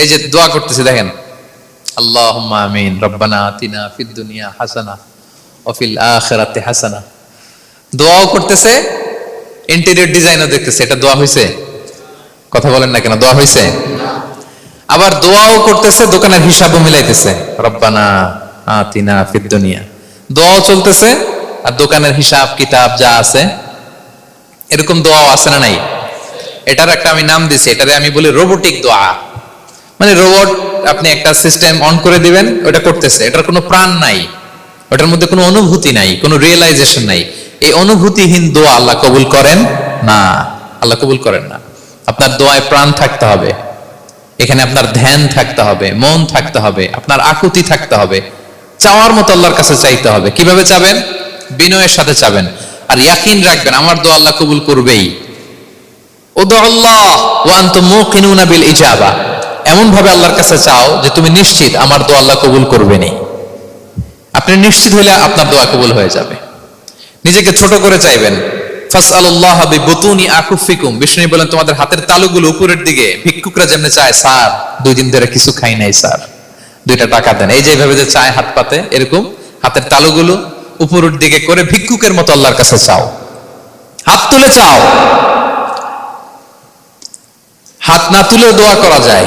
এই যে দোয়া করতেছি দেখেন। আল্লাহুম্মা আমিন। রব্বানা আতিনা ফিদ দুনিয়া হাসানা ওয়া ফিল আখিরাতি হাসানা। দোয়াও করতেছে ইন্টেরিয়র ডিজাইনও দেখতেছে। এটা দোয়া হইছে? কথা বলেন না কেন দোয়া হইছে? আবার দোয়াও করতেছে দোকানের হিসাবও মিলাইতেছে। রব্বানা আতিনা ফিদ দুনিয়া। দোয়াও চলতেছে আর দোকানের হিসাব কিতাব যা আছে এরকম দোয়াও আছে না নাই? এটার একটা আমি নাম দিছি এটারে আমি বলি রোবোটিক দোয়া। মানে রোবট আপনি একটা সিস্টেম অন করে দিবেন ওটা করতেছে। এটার কোনো প্রাণ নাই। ওটার মধ্যে কোনো অনুভূতি নাই, কোনো রিয়েলাইজেশন নাই। এই অনুভূতিহীন দোয়া আল্লাহ কবুল করেন? না, আল্লাহ কবুল করেন না। আপনার দোয়ায় প্রাণ থাকতে হবে। এখানে আপনার ধ্যান থাকতে হবে, মন থাকতে হবে, আপনার আকুতি থাকতে হবে। চাওয়ার মতো আল্লাহর কাছে চাইতে হবে। কীভাবে চাবেন? বিনয়ের সাথে চাবেন। আর ইয়াকিন রাখবেন, আমার দোয়া আল্লাহ কবুল করবেই। বিল ইজাবা। এমন ভাবে আল্লাহর কাছে চাও যে তুমি নিশ্চিত আমার দোয়া আল্লাহ কবুল করবেনি আপনি নিশ্চিত হলে আপনার দোয়া কবুল হয়ে যাবে। নিজেকে ছোট করে চাইবেন। তোমাদের হাতের তালুগুলো উপরের দিকে, ভিক্ষুকরা স্যার কিছু খাই নাই, স্যার। দুইটা টাকা দেন। এই যে এইভাবে যে চায় হাত পাতে, এরকম হাতের তালুগুলো উপরের দিকে করে ভিক্ষুকের মতো আল্লাহর কাছে চাও। হাত তুলে চাও। হাত না তুলেও দোয়া করা যায়।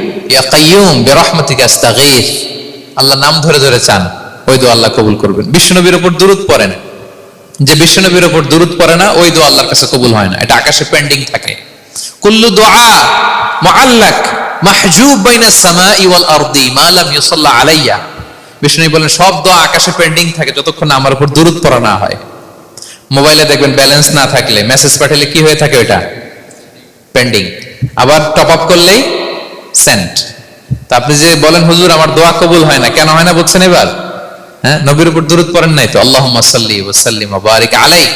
আল্লাহ নাম ধরে ধরে চান, ওই আল্লাহ কবুল করবেন। দুরুদ পড়েন যে দুরুদ পড়ে না, ওই আল্লাহর কাছে কবুল হয় না। এটা আকাশে পেন্ডিং থাকে। কুল্লু দোয়া আলাইয়া। বলেন, সব দোয়া আকাশে পেন্ডিং থাকে, যতক্ষণ আমার উপর না হয়। মোবাইলে দেখবেন ব্যালেন্স না থাকলে, মেসেজ পাঠালে কি হয়ে থাকে পেন্ডিং আবার টপ আপ করলেই সেন্ট তা আপনি যে বলেন, হুজুর, আমার দোয়া কবুল হয় না। কেন হয় না বলছেন এবার? হ্যাঁ? নবীর উপর দুরুদ পড়েন নাই তো? আল্লাহ সাল্লি ওসাল্লিম বারিক আলাই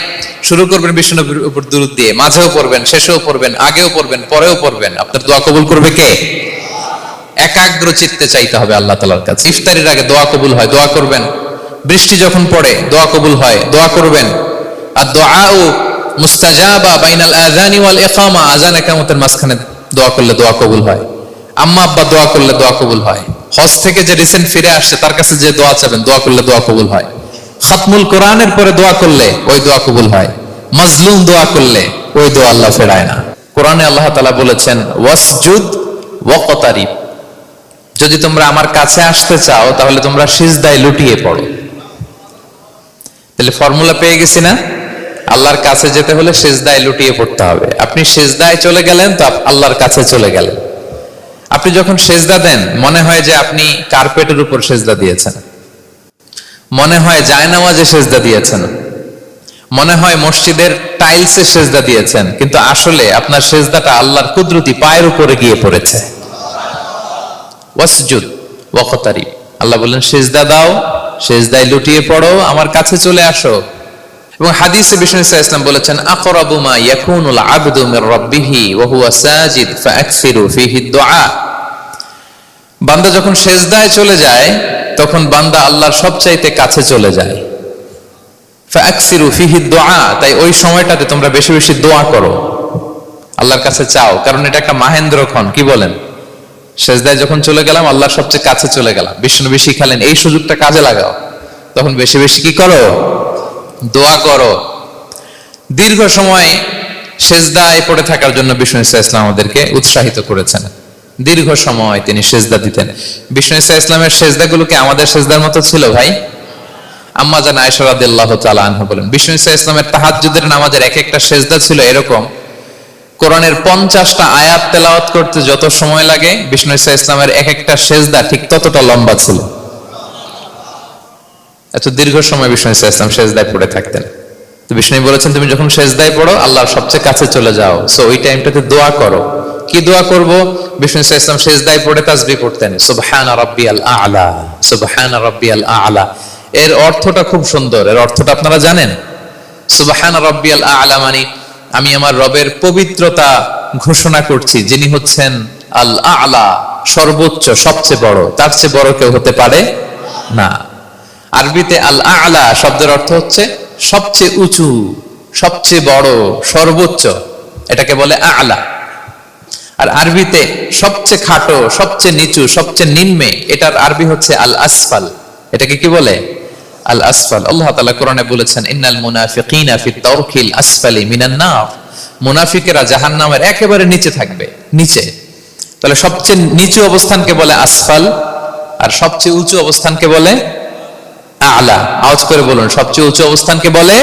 শুরু করবেন বিশ্ব নবীর উপর দুরুদ দিয়ে, মাঝেও পড়বেন, শেষেও পড়বেন, আগেও পড়বেন, পরেও পড়বেন। আপনার দোয়া কবুল করবে কে? একাগ্র চিত্তে চাইতে হবে আল্লাহ তালার কাছে। ইফতারির আগে দোয়া কবুল হয়, দোয়া করবেন। বৃষ্টি যখন পড়ে, দোয়া কবুল হয়, দোয়া করবেন। আর দোয়া ও মুস্তাজাবা বাইনাল আযানি ওয়াল ইকামা, আযান ইকামতের মাঝখানে দোয়া করলে দোয়া কবুল হয়। আম্মা আব্বা দোয়া করলে দোয়া কবুল হয়। হজ থেকে যে রিসেন্ট ফিরে আসছে, তার কাছে যে দোয়া চাবেন, দোয়া করলে দোয়া কবুল হয়। খাতমুল কোরআনের পরে দোয়া করলে ওই দোয়া কবুল হয়। মাজলুম দোয়া করলে ওই দোয়া আল্লাহ ফেরায় না। কোরআনে আল্লাহ তাআলা বলেছেন, ওয়াসজুদ ওয়াকতারিব যদি তোমরা আমার কাছে আসতে চাও, তাহলে তোমরা সিজদায় লুটিয়ে পড়ো। তাহলে ফর্মুলা পেয়ে গেছি না? আল্লাহর কাছে যেতে হলে সেজদায় লুটিয়ে পড়তে হবে। আপনি সেজদায় চলে গেলেন, তো আল্লাহর কাছে চলে গেলেন। আপনি যখন সেজদা দেন, মনে হয় যে আপনি কার্পেটের উপর সেজদা দিয়েছেন। মনে হয় জায়নামাজে সেজদা দিয়েছেন। মনে হয় মসজিদের টাইলসে সেজদা দিয়েছেন, কিন্তু আসলে আপনার সেজদাটা আল্লাহর কুদরতি পায়ের উপরে গিয়ে পড়েছে। ওয়াসজুদ ওয়াকতারি আল্লাহ বললেন, সেজদা দাও, সেজদায় লুটিয়ে পড়ো, আমার কাছে চলে আসো। এবং হাদিসে বিষ্ণু ইসলাম ইসলাম বলেছেন, আকরাবু মা ইয়াকুনুল আবদু মির রাব্বিহি ওয়া হুয়া সাজিদ ফাআকসিরু ফিহি দুআ বান্দা যখন সেজদায় চলে যায়, তখন বান্দা আল্লাহর সবচাইতে কাছে চলে যায়। ফাআকসিরু ফিহি দুআ তাই ওই সময়টাতে তোমরা বেশি বেশি দোয়া করো। আল্লাহর কাছে চাও, কারণ এটা একটা মাহেন্দ্রক্ষণ কি বলেন? সেজদায় যখন চলে গেলাম, আল্লাহর সবচেয়ে কাছে চলে গেলাম। বিষ্ণুনবী শিখালেন, এই সুযোগটা কাজে লাগাও। তখন বেশি বেশি কি করো? দোয়া করো। দীর্ঘ সময় সেজদায় পড়ে থাকার জন্য বিষ্ণু ইসলাম ইসলাম আমাদেরকে উৎসাহিত করেছেন। দীর্ঘ সময় তিনি সেজদা দিতেন। বিষ্ণু ইসা ইসলামের সেজদাগুলো কি আমাদের সেজদার মতো ছিল ভাই? আম্মা জান আনহা বলেন, বিষ্ণু ইসা ইসলামের তাহাজ্জুদের নামাজের এক একটা সেজদা ছিল এরকম। কোরআনের পঞ্চাশটা আয়াত তেলাওয়াত করতে যত সময় লাগে, বিষ্ণু ইসা ইসলামের এক একটা সেজদা ঠিক ততটা লম্বা ছিল। এত দীর্ঘ সময় বিষ্ণু ইসা ইসলাম সেজদায় পড়ে থাকতেন। তো বিষ্ণু বলেছেন, তুমি যখন সেজদায় পড়ো, আল্লাহর সবচেয়ে কাছে চলে যাও। সো ওই টাইমটাতে দোয়া করো। কি দোয়া করব? বিষ্ণু ইসা ইসলাম সেজদায় পড়ে তাসবিহ পড়তেন, সুবহান রাব্বিয়াল আ'লা, সুবহান আ'লা। এর অর্থটা খুব সুন্দর। এর অর্থটা আপনারা জানেন? সুবহান রাব্বিয়াল আ'লা মানে আমি আমার রবের পবিত্রতা ঘোষণা করছি, যিনি হচ্ছেন আল আ'লা সর্বোচ্চ, সবচেয়ে বড়। তার চেয়ে বড় কেউ হতে পারে না। আরবিতে আল আ'লা শব্দের অর্থ হচ্ছে সবচেয়ে উঁচু, সবচেয়ে বড়, সর্বোচ্চ। এটাকে বলে আ'লা। আর আরবিতে সবচেয়ে খাটো, সবচেয়ে নিচু, সবচেয়ে নিম্নে, এটার আরবি হচ্ছে আল আসফাল এটাকে কি বলে? আল আসফাল আল্লাহ তাআলা কোরআনে বলেছেন, ইন্নাল মুনাফিকিনা ফি আসফালি মিনান নার। মুনাফিকেরা জাহান্নামের একেবারে নিচে থাকবে, নিচে। তাহলে সবচেয়ে নিচু অবস্থানকে বলে আসফাল, আর সবচেয়ে উঁচু অবস্থানকে বলে আলা, আওয়াজ করে বলুন, সবচেয়ে উঁচু অবস্থানকে বলে?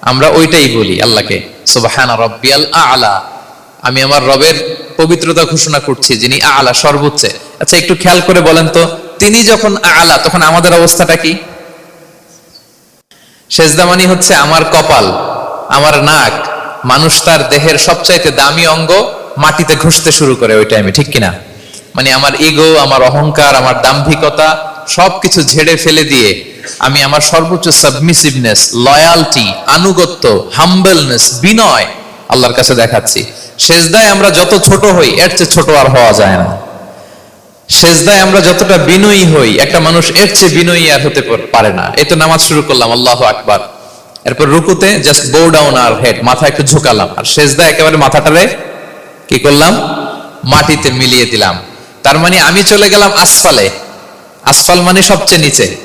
আমরা ওইটাই বলি আল্লাহকে, সুবহান রাব্বিয়াল আলা। আমি আমার রবের পবিত্রতা ঘোষণা করছি, যিনি আলা, সর্বোচ্চ। আচ্ছা একটু খেয়াল করে বলেন তো, তিনি যখন আলা, তখন আমাদের অবস্থাটা কি? সেজদামানি হচ্ছে আমার কপাল, আমার নাক, মানুষ তার দেহের সবচাইতে দামি অঙ্গ মাটিতে ঘষতে শুরু করে ওই টাইমে ঠিক কিনা? মানে আমার ইগো আমার অহংকার, আমার দাম্ভিকতা সবকিছু ঝেড়ে ফেলে দিয়ে আমি আমার সর্বোচ্চ সাবমিসিভনেস লয়ালটি আনুগত্য হাম্বলনেস বিনয় আল্লাহর কাছে দেখাচ্ছি। সেজদায় আমরা যত ছোট হই, এর চেয়ে ছোট আর হওয়া যায় না। সেজদায় আমরা যতটা বিনয়ী হই, একটা মানুষ এর চেয়ে বিনয়ী আর হতে পারে না। এই তো নামাজ শুরু করলাম, আল্লাহ আকবার। এরপর রুকুতে জাস্ট বো ডাউন আর হেড মাথা একটু ঝুঁকালাম। আর সেজদা একেবারে মাথাটারে কি করলাম? মাটিতে মিলিয়ে দিলাম। তার মানে আমি চলে গেলাম আসফালে। আসফাল মানে সবচেয়ে নিচে।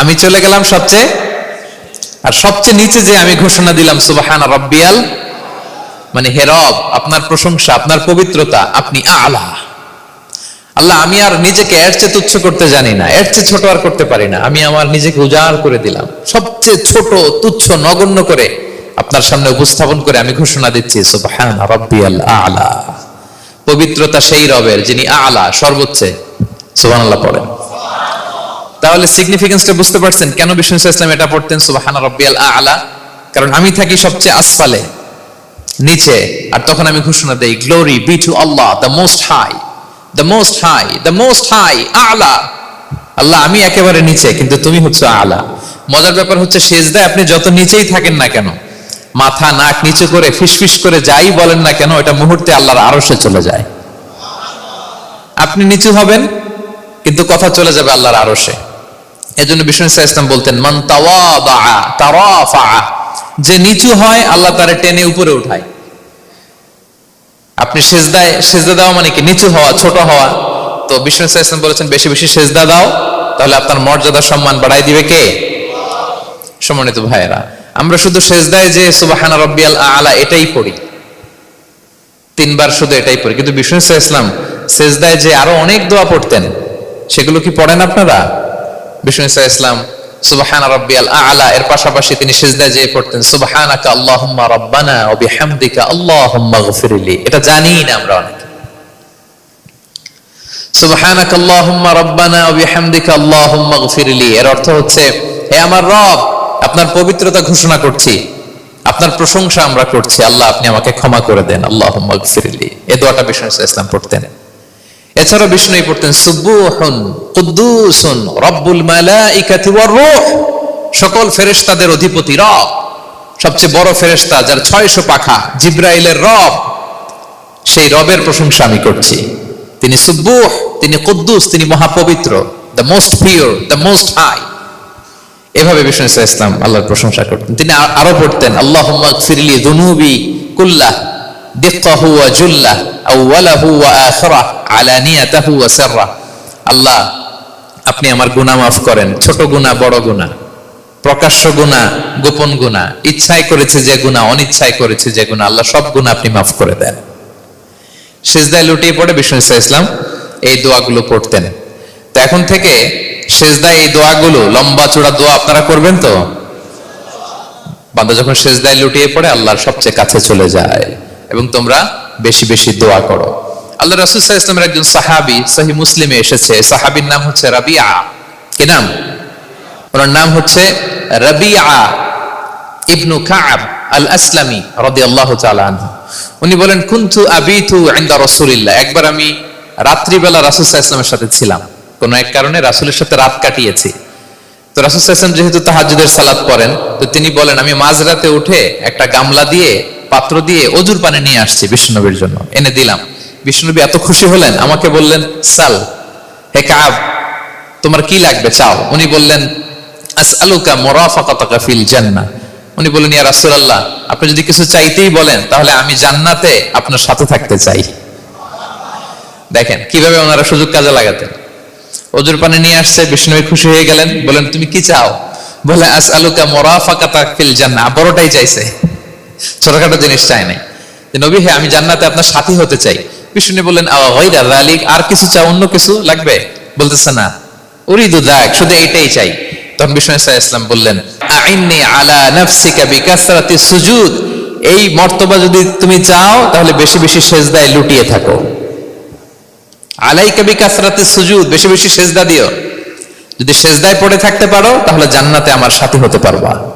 আমি চলে গেলাম সবচেয়ে আর সবচেয়ে নিচে যে আমি ঘোষণা দিলাম, সুবাহান রব্বিয়াল মানে হে রব, আপনার প্রশংসা, আপনার পবিত্রতা, আপনি আলা। আল্লাহ, আমি আর নিজেকে এর চেয়ে তুচ্ছ করতে জানি না, এর চেয়ে ছোট আর করতে পারি না। আমি আমার নিজেকে উজাড় করে দিলাম। সবচেয়ে ছোট, তুচ্ছ, নগণ্য করে আপনার সামনে উপস্থাপন করে আমি ঘোষণা দিচ্ছি আলা। পবিত্রতা সেই রবের, যিনি আলা, সর্বোচ্চে। সুবহানাল্লাহ পড়েন। তাহলে সিগনিফিকেন্সটা বুঝতে পারছেন কেন বিষ্ণু ইসলাম এটা পড়তেন? সুবহান রাব্বিয়াল আলা। কারণ আমি থাকি সবচেয়ে আসফালে, নিচে। আর তখন আমি ঘোষণা দেই glory be to Allah the most high the most high the most high আলা। আল্লাহ, আমি একেবারে নিচে, কিন্তু তুমি হচ্ছে আলা। মজার ব্যাপার হচ্ছে, সেজদায় আপনি যত নিচেই থাকেন না কেন, মাথা, নাক নিচু করে, ফিসফিস করে, যাই বলেন না কেন এটা মুহূর্তে আল্লাহর আরশে চলে যায়। আপনি নিচু হবেন, কিন্তু কথা চলে যাবে আল্লাহর আরশে। এজন্য বিষ্ণু ইসলাম বলতেন, মান যে নিচু হয়, আল্লাহ তারে টেনে উপরে উঠায়। আপনি সেজদায়, সেজদা মানে কি? নিচু হওয়া, ছোট হওয়া। তো বিষ্ণু বলেছেন, বেশি বেশি সেজদা দাও, তাহলে আপনার মর্যাদা, সম্মান বাড়াই দিবে কে? সম্মানিত ভাইয়েরা, আমরা শুধু সেজদায় যে সুবাহান রব্বিয়াল আলা এটাই পড়ি। তিনবার শুধু এটাই পড়ি। কিন্তু বিষ্ণু ইসলাম সেজদায় যে আরও অনেক দোয়া পড়তেন, সেগুলো কি পড়েন আপনারা? বিষ্ণু ইসলাম আ'লা, এর পাশাপাশি তিনি যেয়ে পড়তেন, সুবহানাকা রাব্বানা বিহামদিকা এটা জানি না আমরা সুবহানাকা আল্লাহুম্মা রাব্বানা বিহামদিকা আল্লাহুম্মা এর অর্থ হচ্ছে, হে আমার রব, আপনার পবিত্রতা ঘোষণা করছি, আপনার প্রশংসা আমরা করছি। আল্লাহ, আপনি আমাকে ক্ষমা করে দেন। আল্লাহুম্মা গফিরলি। এই দোয়াটা বিষ্ণু ইসলাম পড়তেন। এছাড়া বিষ্ণু পড়তেন সুব্বুহুন কুদ্দুসুন রব্বুল মালাইকাতি ওয়ার রূহ। সকল ফেরেশতাদের অধিপতি রব। সবচেয়ে বড় ফেরেশতা যার 600 পাখা জিব্রাইলের রব, সেই রবের প্রশংসা আমি করছি। তিনি সুব্বুহ তিনি কুদ্দুস, তিনি মহাপবিত্র the most pure the most high এভাবে বিষ্ণু ইসলাম আল্লাহর প্রশংসা করতেন। তিনি আরও পড়তেন, আল্লাহুম্মা গফিরলি যুনুবি কুল্লাহ। দিক্কাহু ওয়া জুল্লাহ আউওয়ালাহু ওয়া আখিরাহ, আলানিয়াতাহু ওয়া সিররাহ আল্লাহ, আপনি আমার গুনাহ মাফ করেন। ছোট গুনাহ, বড় গুনাহ, প্রকাশ্য গুনাহ, গোপন গুনাহ, ইচ্ছায় করেছে যে গুনাহ, অনিচ্ছায় করেছে যে গুনাহ, আল্লাহ সব গুনাহ আপনি মাফ করে দেন। সেজদায় লুটিয়ে পড়ে বিষ্ণু ইসা ইসলাম এই দোয়াগুলো পড়তেন। তো এখন থেকে সেজদায় এই দোয়াগুলো, লম্বা চূড়া দোয়া আপনারা করবেন তো? বান্দা যখন সেজদায় লুটিয়ে পড়ে, আল্লাহর সবচেয়ে কাছে চলে যায়। এবং তোমরা বেশি বেশি দোয়া করো। আল্লাহ রাসুল ইসলামের একজন সাহাবি সহি মুসলিমে এসেছে। সাহাবির নাম হচ্ছে রাবিয়া। কি নাম? ওনার নাম হচ্ছে রাবিয়া ইবনু কাব আল আসলামী তাআলা আনহু। উনি বলেন, কুনতু আবিতু ইনদা রাসূলিল্লাহ? একবার আমি রাত্রিবেলা আলাইহি ওয়াসাল্লামের সাথে ছিলাম। কোন এক কারণে রাসূলের সাথে রাত কাটিয়েছি। তো রাসূল ওয়াসাল্লাম যেহেতু তাহাজ্জুদের সালাত করেন তো তিনি বলেন, আমি মাঝরাতে উঠে একটা গামলা দিয়ে পাত্র দিয়ে অজুর পানি নিয়ে আসছি বিষ্ণুনবীর জন্য। এনে দিলাম। বিষ্ণুনবী এত খুশি হলেন, আমাকে বললেন, সাল, হে কাব, তোমার কি লাগবে? চাও। উনি বললেন মুরাফাকাতাকা উনি বললেন, ইয়া আপনি যদি কিছু চাইতেই বলেন, তাহলে আমি জান্নাতে আপনার সাথে থাকতে চাই। দেখেন, কীভাবে ওনারা সুযোগ কাজে লাগাতেন। অজুর পানি নিয়ে আসছে বিষ্ণুবী খুশি হয়ে গেলেন বলেন তুমি কি চাও? বলে, আসআলুকা মুরাফাকাতা ফিল জান্নাহ। বড়টাই চাইছে। ছোটখাটো জিনিস চাই নাই। যে নবী, হে, আমি জান্নাতে আপনার সাথী হতে চাই। বিষ্ণু বললেন আর কিছু চাও, অন্য কিছু লাগবে? বলতেছে, না। উরিদু শুধু চাই। তখন বিষ্ণু বললেন আলা নাফসিকা বিকাসরাতি সুজুদ। এই মর্তবা যদি তুমি চাও, তাহলে বেশি বেশি সেজদায় লুটিয়ে থাকো। আলাইকা বিকাসরাতি সুজুদ, বেশি বেশি সেজদা দিও। যদি সেজদায় পড়ে থাকতে পারো, তাহলে জান্নাতে আমার সাথী হতে পারবা।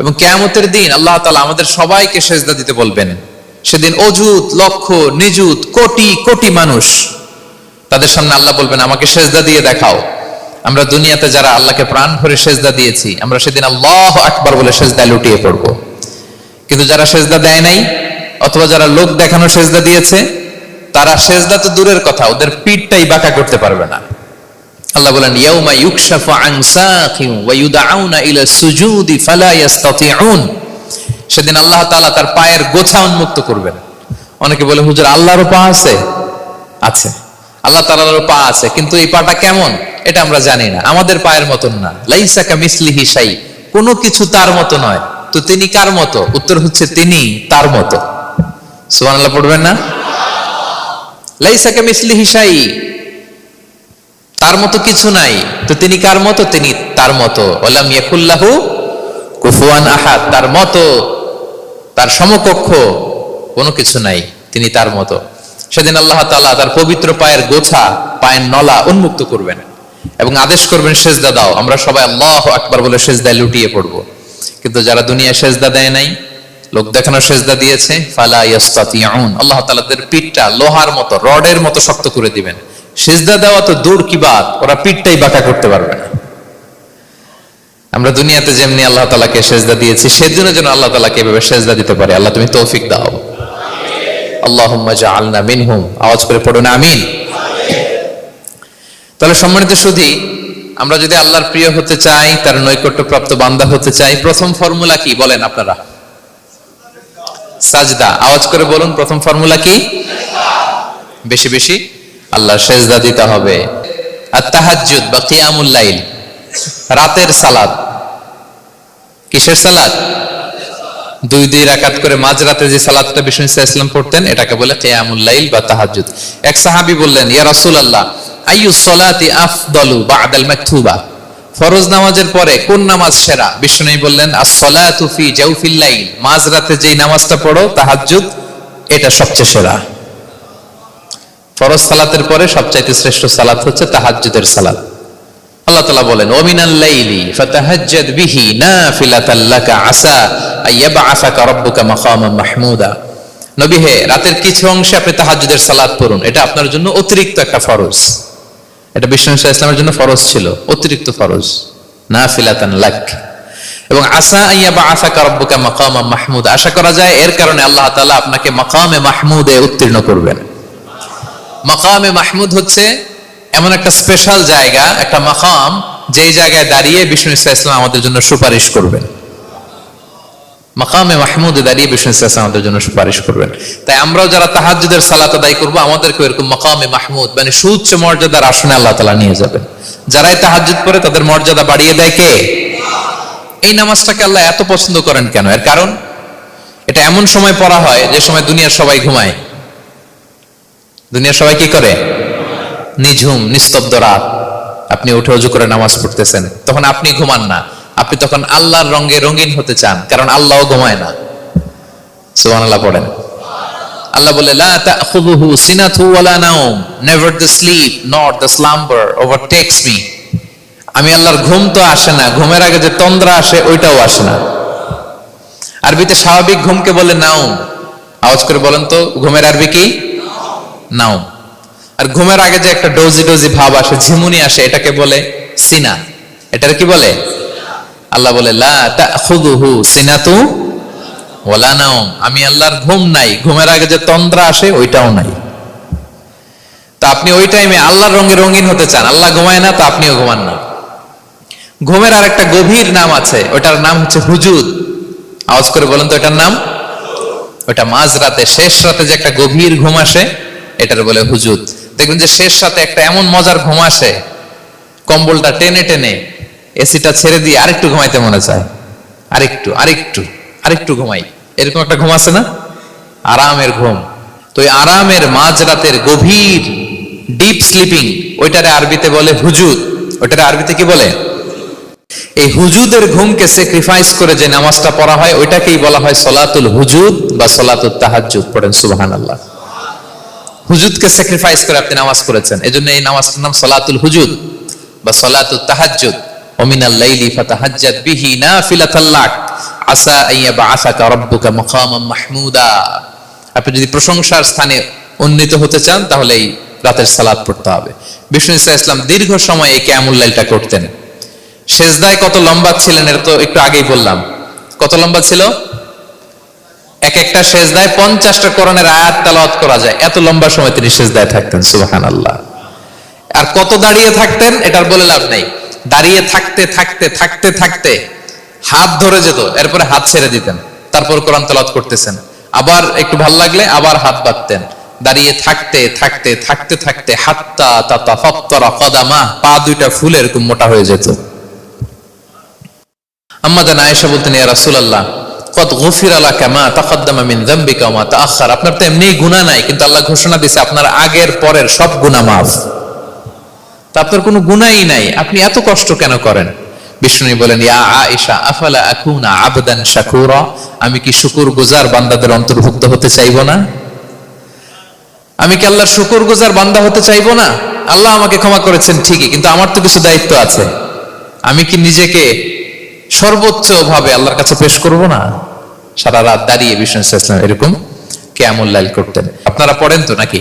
এবং কেয়ামতের দিন আল্লাহ তালা আমাদের সবাইকে সেজদা দিতে বলবেন। সেদিন অজুত লক্ষ, নিযুত, কোটি কোটি মানুষ তাদের সামনে আল্লাহ বলবেন, আমাকে সেজদা দিয়ে দেখাও। আমরা দুনিয়াতে যারা আল্লাহকে প্রাণ ভরে সেজদা দিয়েছি, আমরা সেদিন আল্লাহ আকবার বলে সেজদা লুটিয়ে পড়ব। কিন্তু যারা সেজদা দেয় নাই, অথবা যারা লোক দেখানো সেজদা দিয়েছে, তারা সেজদা তো দূরের কথা, ওদের পিঠটাই বাঁকা করতে পারবে না। আল্লাহ বলেন, ইয়াউমা ইউকশাফু আন সাকিন ওয়া ইউদআউনা ইলা সুজুদি ফালা ইস্তাতিউন সেদিন আল্লাহ তাআলা তার পায়ের গোছা উন্মুক্ত করবেন। অনেকে বলে, হুজুর আল্লাহরও পা আছে? আছে। আল্লাহ তাআলারও পা আছে, কিন্তু এই পাটা কেমন? এটা আমরা জানি না। আমাদের পায়ের মতন না। লাইসা কামিসলিহি শাই। কোনো কিছু তার মতো নয়। তো তিনি কার মতো? উত্তর হচ্ছে, তিনি তার মতো। সুবহানাল্লাহ, পড়বেন না? লাইসা কামিসলিহি শাই। তার মতো কিছু নাই। তো তিনি কার মতো? তিনি তার মতো। ওলাম কুফুয়ান আহাদ। তার মতো, তার সমকক্ষ কোনো কিছু নাই। তিনি তার মতো। সেদিন আল্লাহ তাআলা তার পবিত্র পায়ের গোছা, পায়ের নলা উন্মুক্ত করবেন এবং আদেশ করবেন, সেজদা দাও। আমরা সবাই আল্লাহ আকবার বলে সেজদায় লুটিয়ে পড়ব। কিন্তু যারা দুনিয়া সেজদা দেয় নাই, লোক দেখানো সেজদা দিয়েছে, ফালা ইয়াস্তাতিয়াউন আল্লাহ তাআলা পিঠটা লোহার মতো, রডের মতো শক্ত করে দিবেন। সেজদা দেওয়া তো দূর কি বাদ ওরা পিঠটাই বাঁকা করতে পারবে না। আমরা দুনিয়াতে যেমনি আল্লাহ তালাকে সেজদা দিয়েছি, সেজন্য যেন আল্লাহ তালাকে এভাবে সেজদা দিতে পারে। আল্লাহ, তুমি তৌফিক দাও। আল্লাহুম্মা জাআলনা মিনহুম। আওয়াজ করে পড়ুন, আমিন। তাহলে সম্মানিত সুধী, আমরা যদি আল্লাহর প্রিয় হতে চাই, তার নৈকট্যপ্রাপ্ত বান্দা হতে চাই, প্রথম ফর্মুলা কি বলেন আপনারা? সাজদা। আওয়াজ করে বলুন, প্রথম ফর্মুলা কি? বেশি বেশি। আল্লাহ সেজদা দিতে হবে। আর তাহাজ্জুদ বা কিয়ামুল লাইল, রাতের সালাদ কিসের সালাদ দুই দুই রাকাত করে মাঝরাতে যে সালাদটা বিষ্ণু ইসলাম পড়তেন, এটাকে বলে কিয়ামুল লাইল বা তাহাজ্জুদ। এক সাহাবী বললেন, ইয়া রাসূলুল্লাহ আইয়ু সলাতি আফদালু বা'দাল মাকতুবা? ফরজ নামাজের পরে কোন নামাজ সেরা? বিষ্ণু বললেন, আস-সালাতু ফি জাওফিল লাইল। মাঝরাতে যেই নামাজটা পড়ো, তাহাজ্জুদ, এটা সবচেয়ে সেরা। ফরজ সালাতের পরে সবচাইতে শ্রেষ্ঠ সালাত হচ্ছে তাহাজ্জুদের সালাত। আল্লাহ তাআলা বলেন ওমিনাল লাইলি ফাতাহাজ্জাদ বিহি নাফিলাতাল লাকা আসা আইয়াবআসাকা রাব্বুকা মাকামান মাহমুদা। নবী হে, রাতের কিছু অংশে আপনি তাহাজ্জুদের সালাত পড়ুন। এটা আপনার জন্য অতিরিক্ত একটা ফরজ। এটা বিষ্ণু ইসলামের জন্য ফরজ ছিল, অতিরিক্ত ফরজ। নাফিলাতান লাক। এবং আসা আইয়াবা আসা কারব্বুকা মাকামা মাহমুদ। আশা করা যায়, এর কারণে আল্লাহ তাআলা আপনাকে মাকামে মাহমুদে উত্তীর্ণ করবেন। মাকামে মাহমুদ হচ্ছে এমন একটা স্পেশাল জায়গা, একটা মাকাম, যেই জায়গায় দাঁড়িয়ে বিষ্ণু ইসলাম আমাদের জন্য সুপারিশ করবেন। মাকামে মাহমুদে দাঁড়িয়ে বিষ্ণু ইসলাম আমাদের জন্য সুপারিশ করবেন। তাই আমরাও যারা তাহাজ্জুদের সালাত আদায় করব আমাদেরকে এরকম মাকামে মাহমুদ মানে সুউচ্চ মর্যাদার আসনে আল্লাহ তালা নিয়ে যাবেন। যারাই তাহাজ্জুদ করে তাদের মর্যাদা বাড়িয়ে দেয় কে? এই নামাজটাকে আল্লাহ এত পছন্দ করেন কেন? এর কারণ? এটা এমন সময় পড়া হয়, যে সময় দুনিয়ার সবাই ঘুমায়। দুনিয়ার সবাই কি করে? নিঝুম, নিস্তব্ধ রাত। আপনি উঠে উজু করে নামাজ পড়তেছেন। তখন আপনি ঘুমান না। আপনি তখন আল্লাহর রঙে রঙিন হতে চান, কারণ আল্লাহও ঘুমায় না। সুবহানাল্লাহ পড়েন। আল্লাহ বলে, লা তাখুযুহু সিনাতু নাওম। Never the sleep not the slumber overtakes me আমি আল্লাহর ঘুম তো আসে না। ঘুমের আগে যে তন্দ্রা আসে, ওইটাও আসে না। আরবিতে স্বাভাবিক ঘুমকে বলে নাউম আওয়াজ করে বলেন তো, ঘুমের আরবি কি? নাউম আর ঘুমের আগে যে একটা ডোজি ডোজি ভাব আসে, ঝিমুনি আসে, এটাকে বলে সিনা। এটার কি বলে? আল্লাহ বলে, লা সিনাতু ওয়ালা নাউম আমি আল্লাহর ঘুম নাই। ঘুমের আগে যে তন্দ্রা আসে, ওইটাও নাই। তা আপনি ওই টাইমে আল্লাহর রঙে রঙিন হতে চান, আল্লাহ ঘুমায় না, তা আপনিও ঘুমান না। ঘুমের আর একটা গভীর নাম আছে ওটার নাম হচ্ছে হুজুদ। আওয়াজ করে বলেন তো, এটার নাম? ওটা মাঝ রাতে শেষ রাতে যে একটা গভীর ঘুম আসে এটার বলে হুজুদ দেখবেন যে শেষ রাতে একটা এমন মজার ঘুম আসে, কম্বলটা টেনে টেনে এসিটা ছেড়ে দিয়ে আরেকটু ঘুমাইতে মনে চায়। আরেকটু আরেকটু আরেকটু ঘুমাই। এরকম একটা ঘুম আছে না? আরামের ঘুম। তো এই আরামের মাঝ রাতের গভীর ডিপ স্লিপিং ওইটারে আরবিতে বলে হুজুদ ওইটারে আরবিতে কি বলে? এই হুজুদের ঘুমকে স্যাক্রিফাইস করে যে নামাজটা পড়া হয়, ওইটাকেই বলা হয় সলাতুল হুজুদ বা সলাতুল তাহাজ্জুদ। পড়েন সুবহানাল্লাহ। হুজুদকে স্যাক্রিফাইস করে আপনি নামাজ করেছেন এজন্য এই নামাজটার নাম সলাতুল হুজুদ বা সলাতুল তাহাজ্জুদ। ওমিনাল লাইলি ফাতাহাজ্জাদ বিহি নাফিলাতাল লাক। আসা আইয়া বাআসাকা রাব্বুকা মাকামাম মাহমুদা। আপনি যদি প্রশংসার স্থানে উন্নীত হতে চান, তাহলে এই রাতের সালাত পড়তে হবে। বিষ্ণু ইসা ইসলাম দীর্ঘ সময় এই ক্যামুল লাইলটা করতেন। সেজদায় কত লম্বা ছিলেন, এটা তো একটু আগেই বললাম। কত লম্বা ছিল? এক একটা সেজদায় পঞ্চাশটা করণের আয়াত তালাওয়াত করা যায়। এত লম্বা সময় তিনি সেজদায় থাকতেন সুবাহান আল্লাহ আর কত দাঁড়িয়ে থাকতেন, এটার বলে লাভ নেই। দাঁড়িয়ে থাকতে থাকতে থাকতে থাকতে হাত ধরে যেত, এরপরে হাত ছেড়ে দিতেন। তারপর কোরআন তালাওয়াত করতেছেন। আবার একটু ভালো লাগলে আবার হাত বাঁধতেন। দাঁড়িয়ে থাকতে থাকতে থাকতে থাকতে হাত্তা তাতা ফত্তরা কদামা, পা দুইটা ফুলে এরকম মোটা হয়ে যেত। আম্মা জান আয়েশা বলতেন, ইয়া রাসূলুল্লাহ কত গফির আলা কামা তাকদ্দামা মিন যামবিকা ওয়া তাআখার। আপনার তো এমনি গুনাহ নাই, কিন্তু আল্লাহ ঘোষণা দিয়েছে আপনার আগের পরের সব গুনাহ মাফ। তা আপনার কোনো গুনাহই নাই, আপনি এত কষ্ট কেন করেন? বিষ্ণু বলেন, ইয়া আয়েশা, আফালা আকুনা আবদান শাকুরা? আমি কি শুকুর গুজার বান্দাদের অন্তর্ভুক্ত হতে চাইব না? আমি কি আল্লাহর শুকুর গুজার বান্দা হতে চাইব না? আল্লাহ আমাকে ক্ষমা করেছেন ঠিকই, কিন্তু আমার তো কিছু দায়িত্ব আছে। আমি কি নিজেকে সর্বোচ্চ ভাবে আল্লাহর কাছে পেশ করব না। সারা রাত দাঁড়িয়ে বিষ্ণু ইসলাম এরকম কেয়ামুল্লাইল করতেন। আপনারা পড়েন তো নাকি?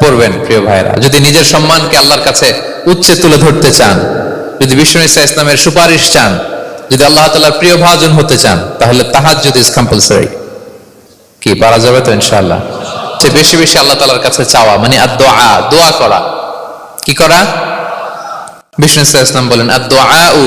পড়বেন, প্রিয় ভাইরা যদি নিজের সম্মানকে আল্লাহর কাছে উচ্চে তুলে ধরতে চান, যদি বিষ্ণু ইসা ইসলামের সুপারিশ চান, যদি আল্লাহ তালার প্রিয় ভাজন হতে চান, তাহলে তাহাজ যদি কম্পালসারি কি, পারা যাবে তো ইনশাআল্লাহ? যে বেশি বেশি আল্লাহ তালার কাছে চাওয়া মানে আর দোয়া দোয়া করা। কি করা? বিষ্ণু ইসা ইসলাম বলেন আর দোয়া উ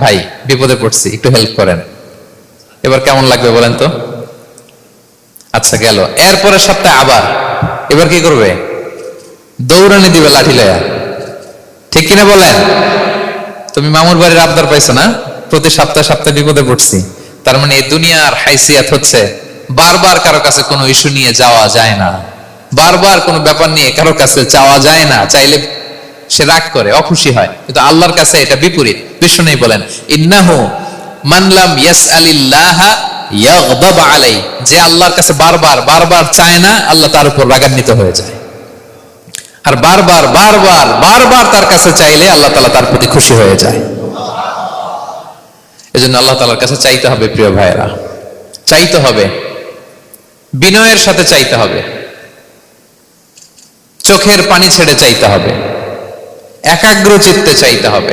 ভাই, বিপদে পড়ছি, একটু হেল্প করেন। এবার কেমন লাগবে বলেন তো? আচ্ছা গেল। এরপরের সপ্তাহে আবার। এবার কি করবে? দৌড়ানি দিবে লাঠি লয়া। ঠিক কিনা বলেন? তুমি মামুর বাড়ির আবদার পাইছো না? প্রতি সপ্তাহে সপ্তাহে বিপদে পড়ছি। তার মানে এই দুনিয়ার হাইসিয়াত হচ্ছে, বারবার কারও কাছে কোনো ইস্যু নিয়ে যাওয়া যায় না। বারবার কোনো ব্যাপার নিয়ে কারও কাছে চাওয়া যায় না। চাইলে সে রাগ করে, অখুশি হয়। কিন্তু আল্লাহর কাছে এটা বিপরীত। বিষ্ণু বলেন, ইন্নাহু মানলাম ইয়াস আলিল্লাহ ইয়াগদাব আলাই যে আল্লাহর কাছে বারবার বারবার চায় না, আল্লাহ তার উপর রাগান্বিত হয়ে যায়। আর বারবার বারবার বারবার তার কাছে চাইলে আল্লাহ তালা তার প্রতি খুশি হয়ে যায়। এজন্য আল্লাহ তালার কাছে চাইতে হবে, প্রিয় ভাইয়েরা। চাইতে হবে। বিনয়ের সাথে চাইতে হবে। চোখের পানি ছেড়ে চাইতে হবে। একাগ্র চিত্তে চাইতে হবে।